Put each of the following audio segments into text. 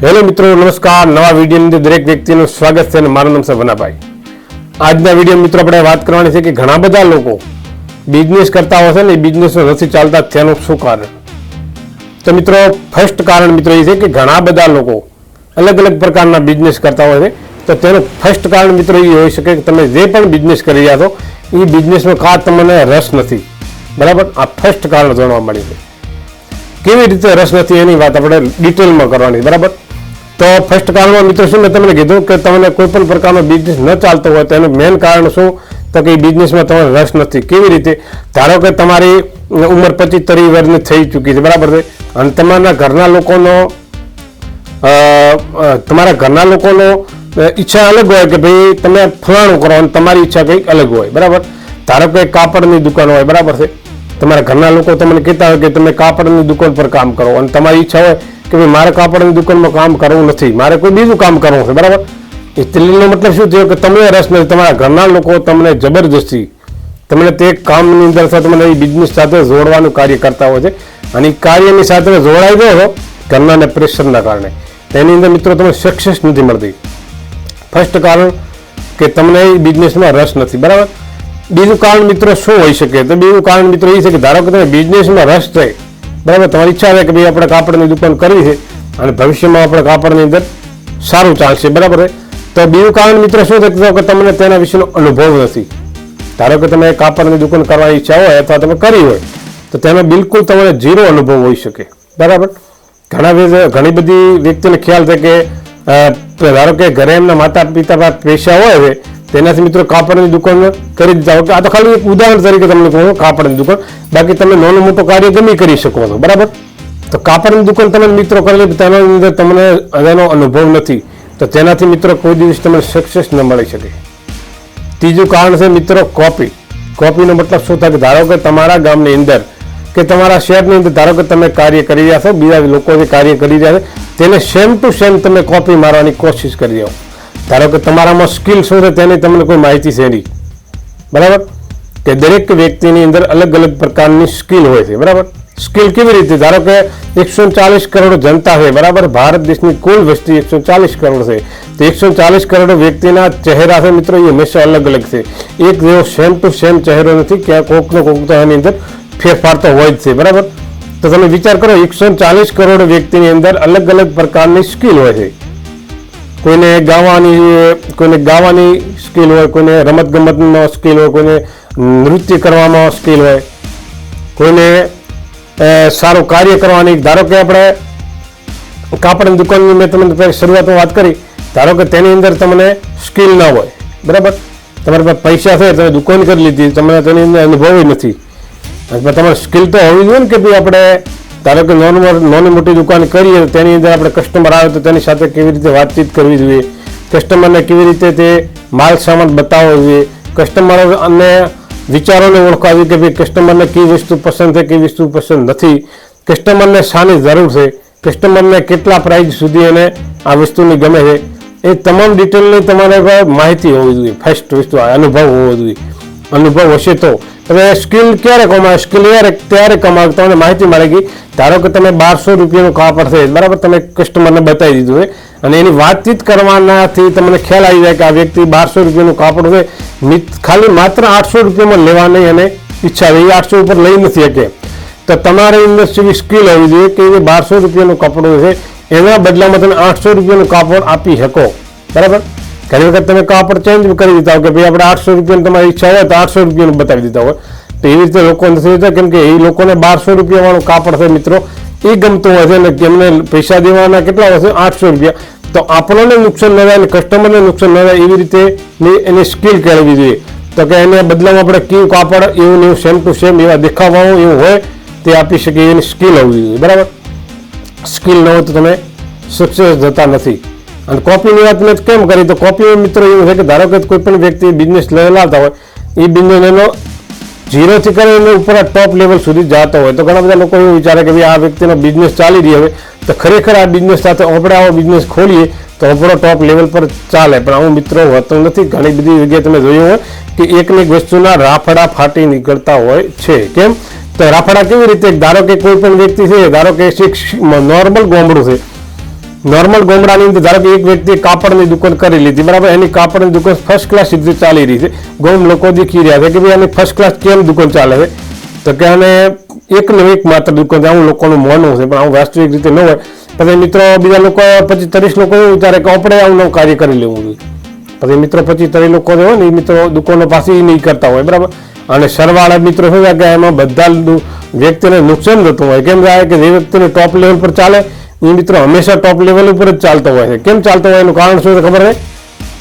Hello મિત્રો, નમસ્કાર. નવા વિડીયોની અંદર દરેક વ્યક્તિનું સ્વાગત છે અને મારું નામ છે આજના વીડિયો મિત્રો આપણે વાત કરવાની છે કે ઘણા બધા લોકો બિઝનેસ કરતા હોય છે ને બિઝનેસ નથી ચાલતા, તેનું શું કારણ? તો મિત્રો ફર્સ્ટ કારણ મિત્રો એ છે કે ઘણા બધા લોકો અલગ અલગ પ્રકારના બિઝનેસ કરતા હોય છે. તો તેનું ફર્સ્ટ કારણ મિત્રો એ હોઈ શકે કે તમે જે પણ બિઝનેસ કરી રહ્યા છો, એ બિઝનેસમાં કા તમને રસ નથી. બરાબર? આ ફર્સ્ટ કારણ જાણવા મળ્યું છે. કેવી રીતે રસ નથી એની વાત આપણે ડિટેલમાં કરવાની, બરાબર? તો ફર્સ્ટ કારણમાં મિત્રો શું મેં તમને કીધું કે તમને કોઈ પણ પ્રકારનો બિઝનેસ ન ચાલતો હોય તેનું મેઇન કારણ શું? તો કે બિઝનેસમાં તમારે રસ નથી. કેવી રીતે? ધારો કે તમારી ઉંમર પચીસ ત્રીસ વર્ષની થઈ ચૂકી છે, બરાબર છે? અને તમારા ઘરના લોકોનો તમારા ઘરના લોકોનો ઈચ્છા અલગ હોય કે ભાઈ તમે ફલાણું કરો અને તમારી ઈચ્છા કંઈક અલગ હોય, બરાબર? ધારો કે કાપડની દુકાન હોય, બરાબર છે? તમારા ઘરના લોકો તમને કહેતા હોય કે તમે કાપડની દુકાન પર કામ કરો અને તમારી ઈચ્છા હોય કે ભાઈ મારે કાપડની દુકાનમાં કામ કરવું નથી, મારે કોઈ બીજું કામ કરવું છે બરાબર? એ તેલીનો મતલબ શું થયો કે તમને રસ નથી, તમારા ઘરના લોકો તમને જબરદસ્તી તમને તે કામની અંદર સાથે તમને એ બિઝનેસ સાથે જોડવાનું કાર્ય કરતા હોય છે અને એ કાર્યની સાથે જોડાઈ ગયો છો ઘરના પ્રેશરના કારણે. તેની અંદર મિત્રો તમને સક્સેસ નથી મળતી. ફર્સ્ટ કારણ કે તમને એ બિઝનેસમાં રસ નથી, બરાબર? બીજું કારણ મિત્રો શું હોઈ શકે? તો બીજું કારણ મિત્રો એ છે કે ધારો કે તમે બિઝનેસમાં રસ છે બરાબર? તમારી ઈચ્છા છે કે ભાઈ આપણે કાપડની દુકાન કરવી છે અને ભવિષ્યમાં આપણે કાપડની અંદર સારું ચાલશે, બરાબર તો બીજું કારણ મિત્રો શું છે? કે તમને તેના વિશેનો અનુભવ નથી. ધારો કે તમે કાપડની દુકાન કરવાની ઈચ્છા હોય અથવા તમે કરી હોય, તો તેનો બિલકુલ તમને ઝીરો અનુભવ હોઈ શકે. બરાબર? ઘણા ઘણી બધી વ્યક્તિને ખ્યાલ છે કે ધારો કે ઘરે એમના માતા પિતા પાસે પૈસા હોય છે તેનાથી મિત્રો કાપડની દુકાન કરી દીધા હોય આ તો ખાલી એક ઉદાહરણ તરીકે તમને કહું કાપડની દુકાન. બાકી તમે નાનું મોટું કાર્ય ગમે કરી શકો છો, બરાબર? તો કાપડની દુકાન તમે મિત્રો કરેલી તેના અંદર તમને એનો અનુભવ નથી. તો તેનાથી મિત્રો કોઈ દિવસ તમને સક્સેસ ન મળી શકે. ત્રીજું કારણ છે મિત્રો કોપી કોપીનો મતલબ શું થાય કે ધારો કે તમારા ગામની અંદર કે તમારા શહેરની અંદર ધારો કે તમે કાર્ય કરી રહ્યા છો, બીજા લોકો જે કાર્ય કરી રહ્યા છે, તેને સેમ ટુ સેમ તમે કોપી મારવાની કોશિશ કરી રહ્યો ધારો કે તમારામાં સ્કિલ શું છે તેની તમને કોઈ માહિતી છે નહીં. બરાબર? કે દરેક વ્યક્તિની અંદર અલગ અલગ પ્રકારની સ્કિલ હોય છે. બરાબર? સ્કિલ કેવી રીતે? ધારો કે એકસો ચાલીસ કરોડ જનતા છે, બરાબર? ભારત દેશની કુલ વસ્તી એકસો ચાલીસ કરોડ છે. તો એકસો ચાલીસ કરોડ વ્યક્તિના ચહેરા છે મિત્રો, એ હંમેશા અલગ અલગ છે. એક જેવો સેમ ટુ સેમ ચહેરો નથી ક્યાં કોકનો કોક તો એની અંદર ફેરફાર તો હોય જ છે. બરાબર? તો તમે વિચાર કરો, એકસો ચાલીસ કરોડ વ્યક્તિની અંદર અલગ અલગ પ્રકારની સ્કિલ હોય છે. કોઈને ગાવાની કોઈને ગાવાની સ્કિલ હોય, કોઈને રમત ગમતનો સ્કિલ હોય, કોઈને નૃત્ય કરવામાં સ્કિલ હોય, કોઈને સારું કાર્ય કરવાની. ધારો કે આપણે કાપડની દુકાનની મેં તમને શરૂઆતમાં વાત કરી, ધારો કે તેની અંદર તમને સ્કિલ ના હોય, બરાબર? તમારી પાસે પૈસા છે, તમે દુકાન કરી લીધી, તમને તેની અંદર અનુભવ નથી. તમારે સ્કિલ તો હોવી જોઈએ ને કે ભાઈ આપણે ધારો કે નાનું નાની મોટી દુકાન કરીએ તો તેની અંદર આપણે કસ્ટમર આવે તો તેની સાથે કેવી રીતે વાતચીત કરવી જોઈએ? કસ્ટમરને કેવી રીતે તે માલ સામાન બતાવવો જોઈએ? કસ્ટમર અને વિચારોને ઓળખાવી કે ભાઈ કસ્ટમરને કઈ વસ્તુ પસંદ છે, કઈ વસ્તુ પસંદ નથી? કસ્ટમરને શાની જરૂર છે? કસ્ટમરને કેટલા પ્રાઇસ સુધી એને આ વસ્તુની ગમે છે? એ તમામ ડિટેલની તમારે માહિતી હોવી જોઈએ. ફર્સ્ટ વસ્તુ, અનુભવ હોવો જોઈએ. અનુભવ હશે તો. તમે સ્કિલ ક્યારે કમાવો સ્કિલ ત્યારે ત્યારે કમાવ તમને માહિતી મળે કે ધારો કે તમે બારસો રૂપિયાનું કાપડ છે, બરાબર? તમે કસ્ટમરને બતાવી દીધું હોય અને એની વાતચીત કરવાનાથી તમને ખ્યાલ આવી જાય કે આ વ્યક્તિ બારસો રૂપિયાનું કાપડ છે. ખાલી માત્ર આઠસો રૂપિયામાં લેવાની અને ઈચ્છા હોય એ આઠસો ઉપર લઈ નથી શકે. તો તમારે ઇન્ડસ્ટ્રીની સ્કિલ હોવી જોઈએ કે એ બારસો રૂપિયાનું કપડું છે, એના બદલામાં તમે આઠસો રૂપિયાનું કાપડ આપી શકો. બરાબર? ઘણી વખત તમે કાપડ ચેન્જ કરી દીધા હોય કે ભાઈ આપણે આઠસો રૂપિયાની તમારી ઈચ્છા હોય તો આઠસો રૂપિયાનું બતાવી દીધા હોય, તો એવી રીતે લોકો નથી જોતા કેમ કે એ લોકોને બારસો રૂપિયાવાળું કાપડ છે મિત્રો, એ ગમતું હોય છે ને કે એમને પૈસા દેવાના કેટલા છે? આઠસો રૂપિયા. તો આપણને નુકસાન ન થાય અને કસ્ટમરને નુકસાન ન થાય એવી રીતે એની સ્કિલ કેળવવી જોઈએ. તો કે એને બદલામાં આપણે કયું કાપડ એવું એવું સેમ ટુ સેમ એવા દેખાવાનું એવું હોય, તે આપી શકીએ એની સ્કિલ હોવી જોઈએ. બરાબર? સ્કિલ ન હોય તો તમે સક્સેસ જતા નથી. અને કોપીની વાત મેં કેમ કરી? તો કોપી મિત્રો એવું છે કે ધારો કે કોઈ પણ વ્યક્તિ બિઝનેસ લાવતા હોય, એ બિઝનેસ એનો ઝીરોથી કરીને ઉપર ટોપ લેવલ સુધી જતો હોય. તો ઘણા બધા લોકો એવું વિચારે કે ભાઈ આ વ્યક્તિનો બિઝનેસ ચાલી રહ્યો હવે તો ખરેખર આ બિઝનેસ સાથે આપણે આવો બિઝનેસ ખોલીએ, તો આપણો ટોપ લેવલ પર ચાલે. પણ આવું મિત્રો હોતો નથી. ઘણી બધી જગ્યાએ તમે જોયું હોય કે એકને એક વસ્તુના રાફડા ફાટી નીકળતા હોય છે. કેમ? તો રાફડા કેવી રીતે? ધારો કે કોઈ પણ વ્યક્તિ છે, ધારો કે નોર્મલ ગોમડું છે. નોર્મલ ગોમડાની અંદર ધારો કે એક વ્યક્તિએ કાપડની દુકાન કરી લીધી, બરાબર? એની કાપડની દુકાન ફર્સ્ટ ક્લાસ રીતે ચાલી રહી છે. ગોમ લોકો દેખી રહ્યા છે કે ભાઈ આની ફર્સ્ટ ક્લાસ કેમ દુકાન ચાલે છે? તો કે આને એક ને એક માત્ર દુકાન છે. આવું લોકોનું માનવું છે, પણ આવું વાસ્તવિક રીતે ન હોય. પછી મિત્રો બીજા લોકો, પછી ત્રીસ લોકો એવું વિચારે કે આપણે આવું નવું કાર્ય કરી લેવું જોઈએ. પછી મિત્રો, પછી ત્રીસ લોકો હોય ને, એ મિત્રો દુકાનો પાસે એ નહીં કરતા હોય, બરાબર? અને સરવાળા મિત્રો શું કે એમાં બધા વ્યક્તિને નુકસાન થતું હોય. કેમ કે જે વ્યક્તિને ટોપ લેવલ પર ચાલે એ મિત્રો હંમેશા ટોપ લેવલ ઉપર જ ચાલતો હોય છે. કેમ ચાલતો હોય એનું કારણ શું છે ખબર છે?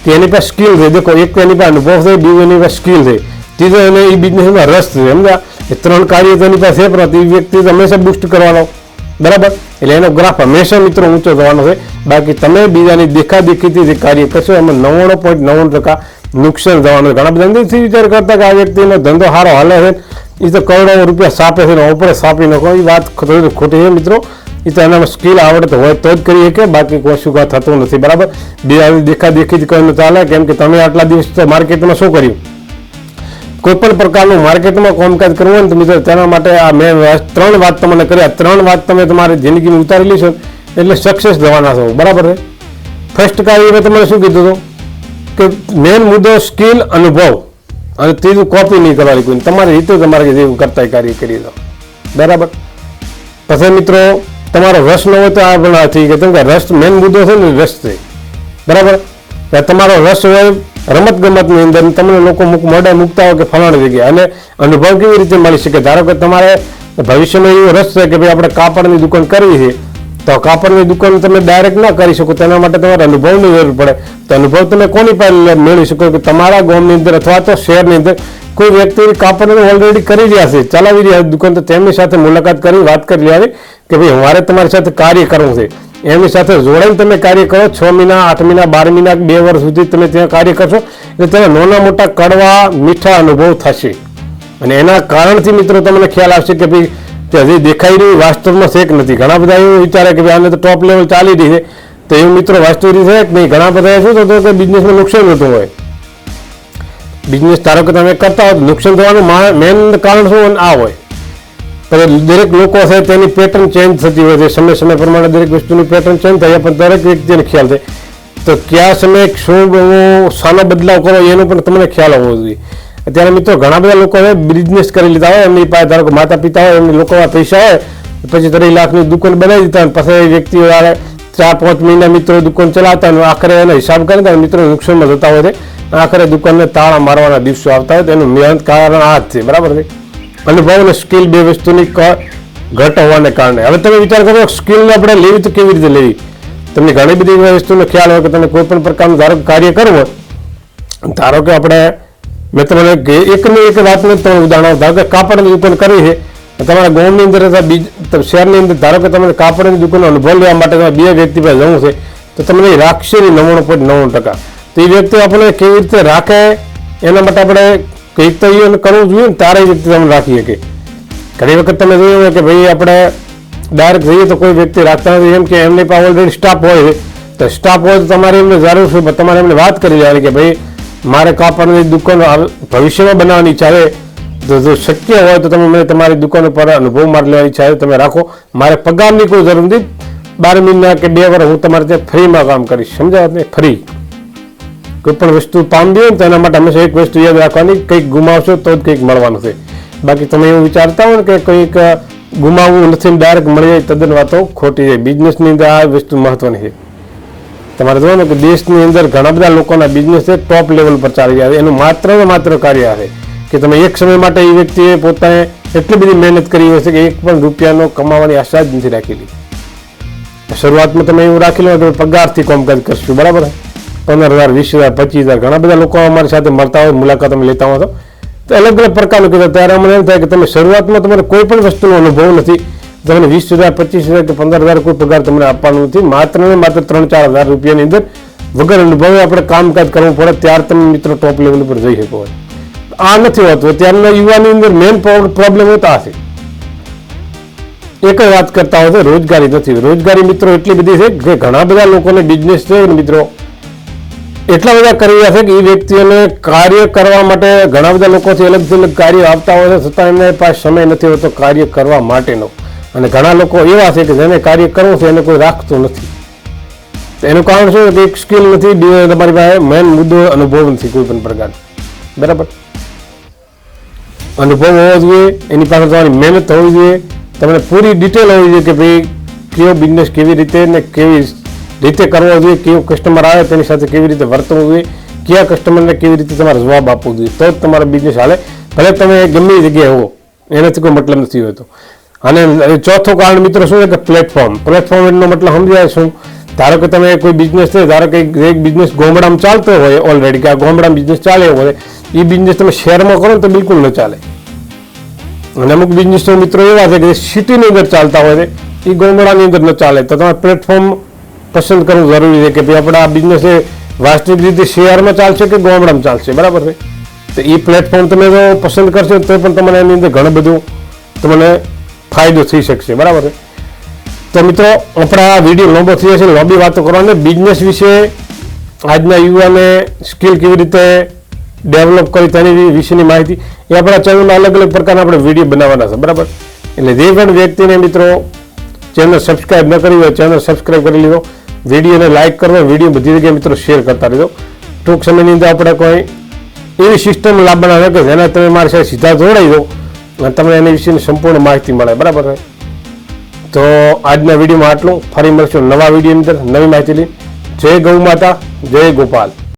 કે એની પાસે સ્કિલ છે. દેખો, એક એની પાસે અનુભવ છે, બીજું એની પાસે સ્કિલ છે. ત્રીજો એને એ બિઝનેસમાં રસ છે. સમજા એ ત્રણ કાર્ય તેની પાસે છે પરંતુ એ વ્યક્તિ હંમેશા બુસ્ટ કરવાનો. બરાબર? એટલે એનો ગ્રાફ હંમેશા મિત્રો ઊંચો થવાનો છે. બાકી તમે બીજાની દેખાદેખીથી જે કાર્ય કરશો, એમાં નવ્વાણું પોઈન્ટ નવ્વાણું ટકા નુકસાન થવાનું ઘણા બધા અંદરથી વિચાર કરતા કે આ વ્યક્તિનો ધંધો સારો હાલે છે. એ તો કરોડો રૂપિયા સાપે છે ઉપર સાપી નાખો. એ વાત થોડી ખોટી છે મિત્રો. એ તો એનામાં સ્કિલ આવડત હોય તો જ કરી શકે, બાકી કશું કાંઈ થતું નથી. બરાબર? બીજા જ કરીને ચાલે, કેમ કે તમે આટલા દિવસ તો માર્કેટમાં શું કર્યું? કોઈ પણ પ્રકારનું માર્કેટમાં કામકાજ કરવું હોય ને તો મિત્રો તેના માટે આ મેં ત્રણ વાત તમને કરી, આ ત્રણ વાત તમે તમારી જિંદગીમાં ઉતારી લેશો એટલે સક્સેસ થવાના છો. બરાબર છે? ફર્સ્ટ કાર્ય મેં તમને શું કીધું હતું? કે મેઇન મુદ્દો સ્કિલ, અનુભવ. અને ત્રીજું કોપી નહીં કરવાની કોઈ. તમારી રીતે તમારે જે કરતા કાર્ય કરી દો બરાબર? પછી મિત્રો તમારો રસ ન હોય તો આ પણ થઈ કેમ કે રસ મેઇન મુદ્દો છે ને રસ છે બરાબર તમારો રસ હોય રમત ગમતની અંદર તમને લોકો મૂક મોઢે મૂકતા હોય કે ફલાણી જગ્યાએ. અને અનુભવ કેવી રીતે મળી શકે? ધારો કે તમારે ભવિષ્યમાં એવો રસ છે કે ભાઈ આપણે કાપડની દુકાન કરવી છે. તો કાપડની દુકાન તમે ડાયરેક્ટ ના કરી શકો, તેના માટે તમારે અનુભવની જરૂર પડે. તો અનુભવ તમે કોની પાસે મેળવી શકો? કે તમારા ગામની અંદર અથવા તો શહેરની અંદર કોઈ વ્યક્તિ કાપડને ઓલરેડી કરી રહ્યા છે, ચલાવી રહ્યા દુકાન, તો તેમની સાથે મુલાકાત કરી, વાત કરી લેવાની કે ભાઈ, મારે તમારી સાથે કાર્ય કરવું છે. એમની સાથે જોડાઈને તમે કાર્ય કરો, છ મહિના, આઠ મહિના, બાર મહિના, બે વર્ષ સુધી તમે ત્યાં કાર્ય કરશો એટલે તેના નાના મોટા કડવા, મીઠા અનુભવ થશે. અને એના કારણથી મિત્રો તમને ખ્યાલ આવશે કે ભાઈ તે હજી દેખાઈ રહ્યું, વાસ્તવમાં છે કે નથી? ઘણા બધા એવું વિચારે કે ભાઈ આને તો ટોપ લેવલ ચાલી રહી છે. તો એવું મિત્રો વાસ્તવ છે કે નહીં? ઘણા બધા શું થતું કે બિઝનેસમાં નુકસાન થતું હોય. બિઝનેસ ધારો કે તમે કરતા હોય નુકસાન થવાનું મેન કારણ શું આ હોય. પણ દરેક લોકો છે તેની પેટર્ન ચેન્જ થતી હોય છે. સમય સમય પ્રમાણે દરેક વસ્તુની પેટર્ન ચેન્જ થાય પણ દરેક વ્યક્તિને ખ્યાલ થાય તો કયા સમયે શું શાનો બદલાવ કરો એનો પણ તમને ખ્યાલ હોવો જોઈએ. અત્યારે મિત્રો ઘણા બધા લોકો હવે બિઝનેસ કરી લીધા હોય. એમની પાસે ધારો કે માતા પિતા હોય, એમની લોકો પૈસા હોય, પછી ત્રણ લાખની દુકાન બનાવી દીધા પછી વ્યક્તિઓ ચાર, પાંચ મહિના મિત્રો દુકાન ચલાવતા અને આખરે એનો હિસાબ કરે તો મિત્રો નુકસાનમાં જતા હોય છે. આખરે દુકાનને તાળા મારવાના દિવસો આવતા હોય તો એનું મહેનત કારણ આ જ છે. બરાબર છે? અનુભવ અને સ્કિલ બે વસ્તુની ઘટ હોવાને કારણે. હવે તમે વિચાર કરો સ્કિલને આપણે લેવી તો કેવી રીતે લેવી? તમને ઘણી બધી વસ્તુનો ખ્યાલ હોય કે તમે કોઈ પણ પ્રકારનું ધારો કાર્ય કરવું ધારો કે આપણે મેં તમને એકની એક વાતને તમે ઉદાહરણ. ધારો કે કાપડની દુકાન કરી છે તમારા ગામની અંદર બીજ શહેરની અંદર ધારો કે તમારે કાપડની દુકાનનો અનુભવ લેવા માટે તમે બે વ્યક્તિ પાસે જવું છે, તો તમને રાખશે નહીં નવ્વાણું પોઈન્ટ નવ્વાણું ટકા. તો એ વ્યક્તિ આપણે કેવી રીતે રાખે, એના માટે આપણે કંઈક તો એને કરવું જોઈએ ને તારે વ્યક્તિ તમે રાખી શકીએ ઘણી વખત તમે જોયું હોય કે ભાઈ આપણે ડાયરેક્ટ જઈએ તો કોઈ વ્યક્તિ રાખતા નથી, એમ કે એમની પાસે ઓલરેડી સ્ટાફ હોય તો સ્ટાફ હોય તો તમારે એમને જરૂર છે તમારે એમને વાત કરી જાય કે ભાઈ મારે કાપડની દુકાન ભવિષ્યમાં બનાવવાની ઈચ્છા છે જો શક્ય હોય તો તમે મને તમારી દુકાન ઉપર અનુભવ મારી લેવાની ઈચ્છા છે તમે રાખો. મારે પગારની કોઈ જરૂર નથી. બાર મહિના કે બે વર્ષ હું તમારે ત્યાં ફ્રીમાં કામ કરીશ. સમજાવત ને? ફ્રી. કોઈ પણ વસ્તુ પામવી હોય તો એના માટે હંમેશા એક વસ્તુ યાદ રાખવાની, કંઈક ગુમાવશો તો જ કંઈક મળવાનું છે. બાકી તમે એવું વિચારતા હોય ને કે કંઈક ગુમાવવું નથી ડાયરેક્ટ મળી જાય તદ્દન વાતો ખોટી જાય બિઝનેસની અંદર આ વસ્તુ મહત્વની છે. તમારે જોવાનું કે દેશની અંદર ઘણા બધા લોકોના બિઝનેસ છે ટોપ લેવલ પર ચાલી રહ્યા છે. એનું માત્ર ને માત્ર કાર્ય આવે કે તમે એક સમય માટે એ વ્યક્તિએ પોતાને એટલી બધી મહેનત કરી હશે કે એક પણ રૂપિયાનો કમાવાની આશા જ નથી રાખેલી. શરૂઆતમાં તમે એવું રાખી લો કે પગારથી કામકાજ કરશું, બરાબર પંદર હજાર, વીસ હજાર, પચીસ હજાર, ઘણા બધા લોકો અમારી સાથે મળતા હોય, મુલાકાત અમે લેતા હોય તો. અલગ અલગ પ્રકારનું કીધું ત્યારે અમને એમ થાય કે તમે શરૂઆતમાં તમારે કોઈ પણ વસ્તુનો અનુભવ નથી. તમને વીસ હજાર, પચીસ હજાર કે પંદર હજાર કોઈ પગાર તમને આપવાનો નથી. માત્ર ને માત્ર ત્રણ ચાર હજાર રૂપિયાની અંદર વગર અનુભવે આપણે કામકાજ કરવું પડે, ત્યાર તમે મિત્રો ટોપ લેવલ ઉપર જઈ શકો આ નથી હોતું. ત્યારના યુવાની અંદર મેઇન પ્રોબ્લેમ હોતા છે. એક જ વાત કરતા હોય છે રોજગારી નથી. રોજગારી મિત્રો એટલી બધી છે કે ઘણા બધા લોકોને બિઝનેસ છે મિત્રો. એટલા બધા કરી રહ્યા છે કે એ વ્યક્તિઓને કાર્ય કરવા માટે ઘણા બધા લોકોથી અલગથી અલગ કાર્ય આપતા હોય છે. છતાં એમને પાસે સમય નથી હોતો કાર્ય કરવા માટેનો. અને ઘણા લોકો એવા છે કે જેને કાર્ય કરવું છે એને કોઈ રાખતું નથી. એનું કારણ શું કે એક સ્કિલ નથી તમારી પાસે મેન મુદ્દો અનુભવ નથી કોઈ પણ પ્રકાર બરાબર? અનુભવ હોવો જોઈએ, એની પાસે તમારી મહેનત હોવી જોઈએ, તમને પૂરી ડિટેલ હોવી જોઈએ કે ભાઈ કયો બિઝનેસ કેવી રીતે ને કેવી રીતે કરવો જોઈએ, કેવો કસ્ટમર આવે તેની સાથે કેવી રીતે વર્તવું જોઈએ, કયા કસ્ટમરને કેવી રીતે તમારે જવાબ આપવો જોઈએ, તો જ તમારો બિઝનેસ હાલે. ભલે તમે ગમે જગ્યાએ હો એનાથી કોઈ મતલબ નથી હોતો. અને ચોથું કારણ મિત્રો શું છે કે પ્લેટફોર્મ પ્લેટફોર્મ એનો મતલબ સમજાય શું? ધારો કે તમે કોઈ બિઝનેસ છે, ધારો કે એક બિઝનેસ ગોમડામાં ચાલતો હોય ઓલરેડી કે આ ગોમડામાં બિઝનેસ ચાલે હોય, એ બિઝનેસ તમે શહેરમાં કરો તો બિલકુલ ન ચાલે. અને અમુક બિઝનેસનો મિત્રો એવા છે કે સિટીની અંદર ચાલતા હોય છે, એ ગોમડાની અંદર ન ચાલે. તો તમારે પ્લેટફોર્મ પસંદ કરવું જરૂરી છે કે ભાઈ આપણે આ બિઝનેસ વાસ્તવિક રીતે શહેરમાં ચાલશે કે ગોમડામાં ચાલશે? બરાબર છે? તો એ પ્લેટફોર્મ તમે જો પસંદ કરશો તો પણ તમને એની અંદર ઘણું બધું તમને ફાયદો થઈ શકશે, બરાબર તો મિત્રો, આપણા વીડિયો લાંબો થઈ જશે, લાંબી વાતો કરવાની. બિઝનેસ વિશે આજના યુવાને સ્કિલ કેવી રીતે ડેવલપ કરી તેની વિશેની માહિતી એ આપણા ચેનલમાં અલગ અલગ પ્રકારના આપણે વીડિયો બનાવવાના છે, બરાબર? એટલે જે પણ વ્યક્તિને મિત્રો ચેનલ સબસ્ક્રાઈબ ન કરી હોય, ચેનલ સબસ્ક્રાઈબ કરી લીધો વિડીયોને લાઇક કરો વીડિયો બધી જગ્યાએ મિત્રો શેર કરતા રહેજો. ટૂંક સમયની અંદર આપણે કોઈ એવી સિસ્ટમ લાવવાના કે જેના તમે મારી સાથે સીધા જોડાઈ દો તમને એની વિશેની સંપૂર્ણ માહિતી મળે, બરાબર? તો આજના વિડીયોમાં આટલું. ફરી મળશું નવા વિડીયોની અંદર. નવી માહિતી લઈ. જય ગૌ માતા, જય ગોપાલ.